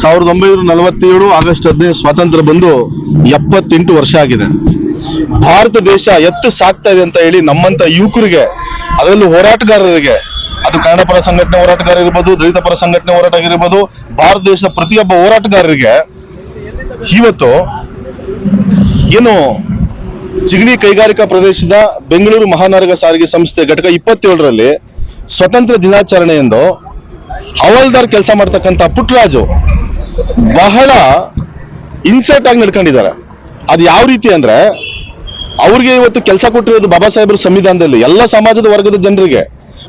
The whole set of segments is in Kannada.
ಸಾವಿರದ ಒಂಬೈನೂರ ನಲವತ್ತೇಳು ಆಗಸ್ಟ್ ಹದಿನೈದು ಸ್ವಾತಂತ್ರ್ಯ ಬಂದು ಎಪ್ಪತ್ತೆಂಟು ವರ್ಷ ಆಗಿದೆ. ಭಾರತ ದೇಶ ಎತ್ತು ಸಾಕ್ತಾ ಇದೆ ಅಂತ ಹೇಳಿ ನಮ್ಮಂತ ಯುವಕರಿಗೆ, ಅದರಲ್ಲೂ ಹೋರಾಟಗಾರರಿಗೆ, ಅದು ಕನ್ನಡ ಪರ ಸಂಘಟನೆ ಹೋರಾಟಗಾರ ಇರ್ಬೋದು ದಲಿತ ಪರ ಸಂಘಟನೆ ಹೋರಾಟ ಆಗಿರ್ಬೋದು ಭಾರತ ದೇಶದ ಪ್ರತಿಯೊಬ್ಬ ಹೋರಾಟಗಾರರಿಗೆ ಇವತ್ತು ಏನು ಚಿಗಣಿ ಕೈಗಾರಿಕಾ ಪ್ರದೇಶದ ಬೆಂಗಳೂರು ಮಹಾನಗರ ಸಾರಿಗೆ ಸಂಸ್ಥೆ ಘಟಕ ಇಪ್ಪತ್ತೇಳರಲ್ಲಿ ಸ್ವತಂತ್ರ ದಿನಾಚರಣೆ ಎಂದು ಹವಾಲ್ದಾರ್ ಕೆಲಸ ಮಾಡ್ತಕ್ಕಂಥ ಪುಟ್ಟರಾಜು ಬಹಳ ಇನ್ಸರ್ಟ್ ಆಗಿ ನಡ್ಕೊಂಡಿದ್ದಾರೆ. ಅದು ಯಾವ ರೀತಿ ಅಂದ್ರೆ, ಅವ್ರಿಗೆ ಇವತ್ತು ಕೆಲಸ ಕೊಟ್ಟಿರೋದು ಬಾಬಾ ಸಾಹೇಬ್ರ ಸಂವಿಧಾನದಲ್ಲಿ, ಎಲ್ಲ ಸಮಾಜದ ವರ್ಗದ ಜನರಿಗೆ.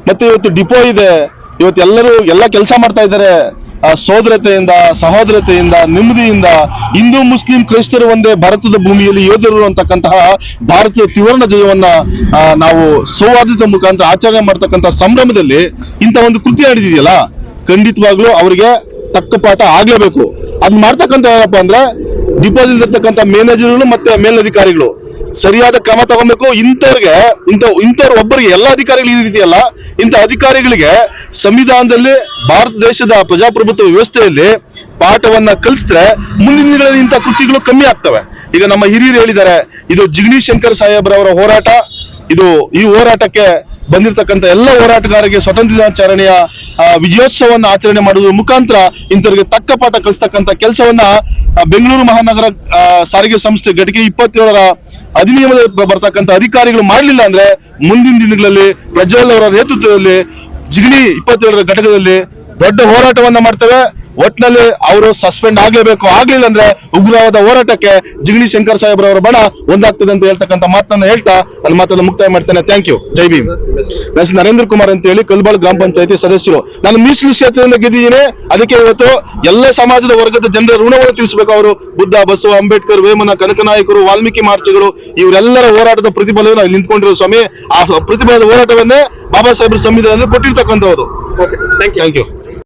ಮತ್ತೆ ಇವತ್ತು ಡಿಪೋ ಇದೆ, ಇವತ್ತು ಎಲ್ಲರೂ ಎಲ್ಲ ಕೆಲಸ ಮಾಡ್ತಾ ಇದ್ದಾರೆ. ಸೋದರತೆಯಿಂದ, ಸಹೋದರತೆಯಿಂದ, ನೆಮ್ಮದಿಯಿಂದ, ಹಿಂದೂ, ಮುಸ್ಲಿಂ, ಕ್ರೈಸ್ತರು ಒಂದೇ ಭಾರತದ ಭೂಮಿಯಲ್ಲಿ ಯೋಧರು ಅಂತಕ್ಕಂತಹ ಭಾರತೀಯ ತ್ರಿವರ್ಣ ಜಯವನ್ನ ನಾವು ಸೌಹಾರ್ದ ಮುಖಾಂತರ ಆಚರಣೆ ಮಾಡ್ತಕ್ಕಂಥ ಸಂಭ್ರಮದಲ್ಲಿ ಇಂಥ ಒಂದು ಕೃತಿ ನಡೆದಿದೆಯಲ್ಲ, ಖಂಡಿತವಾಗ್ಲೂ ಅವರಿಗೆ ತಕ್ಕ ಪಾಠ ಆಗ್ಲೇಬೇಕು. ಅದ್ ಮಾಡ್ತಕ್ಕಂಥ ಏನಪ್ಪ ಅಂದ್ರೆ ಡಿಪಾಸಿಟ್ ಇರ್ತಕ್ಕಂಥ ಮ್ಯಾನೇಜರ್ಗಳು ಮತ್ತೆ ಮೇಲಧಿಕಾರಿಗಳು. ಸರಿಯಾದ ಕ್ರಮ ತಗೊಬೇಕು. ಇಂಥವ್ರಿಗೆ, ಇಂಥ, ಇಂಥವ್ರ ಒಬ್ಬರಿಗೆ ಎಲ್ಲ ಅಧಿಕಾರಿಗಳು ಈ ರೀತಿಯಲ್ಲ, ಇಂಥ ಅಧಿಕಾರಿಗಳಿಗೆ ಸಂವಿಧಾನದಲ್ಲಿ ಭಾರತ ದೇಶದ ಪ್ರಜಾಪ್ರಭುತ್ವ ವ್ಯವಸ್ಥೆಯಲ್ಲಿ ಪಾಠವನ್ನ ಕಲಿಸಿದ್ರೆ ಮುಂದಿನ ದಿನಗಳಲ್ಲಿ ಇಂಥ ಕೃತಿಗಳು ಕಮ್ಮಿ ಆಗ್ತವೆ. ಈಗ ನಮ್ಮ ಹಿರಿಯರು ಹೇಳಿದ್ದಾರೆ, ಇದು ಜಿಗಣಿ ಶಂಕರ್ ಸಾಹೇಬ್ರವರ ಹೋರಾಟ. ಇದು ಈ ಹೋರಾಟಕ್ಕೆ ಬಂದಿರತಕ್ಕಂಥ ಎಲ್ಲ ಹೋರಾಟಗಾರರಿಗೆ ಸ್ವತಂತ್ರ ದಿನಾಚರಣೆಯ ವಿಜಯೋತ್ಸವವನ್ನು ಆಚರಣೆ ಮಾಡುವುದರ ಮುಖಾಂತರ ಇಂಥವರಿಗೆ ತಕ್ಕ ಪಾಠ ಕಲಿಸ್ತಕ್ಕಂಥ ಕೆಲಸವನ್ನ ಬೆಂಗಳೂರು ಮಹಾನಗರ ಸಾರಿಗೆ ಸಂಸ್ಥೆ ಘಟಕೆ ಇಪ್ಪತ್ತೇಳರ ಅಧಿನಿಯಮದ ಬರ್ತಕ್ಕಂಥ ಅಧಿಕಾರಿಗಳು ಮಾಡಲಿಲ್ಲ ಅಂದ್ರೆ ಮುಂದಿನ ದಿನಗಳಲ್ಲಿ ಪ್ರಜ್ವಲ್ ಅವರ ನೇತೃತ್ವದಲ್ಲಿ ಜಿಗಣಿ ಇಪ್ಪತ್ತೇಳರ ಘಟಕದಲ್ಲಿ ದೊಡ್ಡ ಹೋರಾಟವನ್ನ ಮಾಡ್ತೇವೆ. ಒಟ್ನಲ್ಲಿ ಅವರು ಸಸ್ಪೆಂಡ್ ಆಗ್ಲೇಬೇಕು ಆಗ್ಲಿಲ್ಲ ಅಂದ್ರೆ ಉಗ್ರವಾದ ಹೋರಾಟಕ್ಕೆ ಜಿಗಣಿ ಶಂಕರ್ ಸಾಹೇಬ್ರವರ ಬಣ ಒಂದಾಗ್ತದೆ ಅಂತ ಹೇಳ್ತಕ್ಕಂಥ ಮಾತನ್ನ ಹೇಳ್ತಾ ನನ್ನ ಮಾತನ್ನ ಮುಕ್ತಾಯ ಮಾಡ್ತೇನೆ. Thank you Jai Bhim. ನನ್ನ ನರೇಂದ್ರ ಕುಮಾರ್ ಅಂತ ಹೇಳಿ ಕಲ್ಬಾಳ್ ಗ್ರಾಮ ಪಂಚಾಯತಿ ಸದಸ್ಯರು. ನಾನು ಮೀಸಲು ಕ್ಷೇತ್ರದಿಂದ ಗೆದ್ದಿದ್ದೀನಿ. ಅದಕ್ಕೆ ಇವತ್ತು ಎಲ್ಲ ಸಮಾಜದ ವರ್ಗದ ಜನರ ಋಣವನ್ನು ತಿಳಿಸಬೇಕು ಅವರು. ಬುದ್ಧ ಬಸವ ಅಂಬೇಡ್ಕರ್ ವೇಮನ ಕನಕನಾಯಕರು ವಾಲ್ಮೀಕಿ ಮಾರ್ಚಿಗಳು ಇವರೆಲ್ಲರ ಹೋರಾಟದ ಪ್ರತಿಫಲವನ್ನು ಇಲ್ಲಿ ನಿಂತ್ಕೊಂಡಿರೋ ಸ್ವಾಮಿ. ಆ ಪ್ರತಿಫಲದ ಹೋರಾಟವನ್ನೇ ಬಾಬಾ ಸಾಹೇಬ್ರ ಸಂವಿಧಾನದಲ್ಲಿ ಕೊಟ್ಟಿರ್ತಕ್ಕಂಥದ್ದು ಯು ಥ್ಯಾಂಕ್ ಯು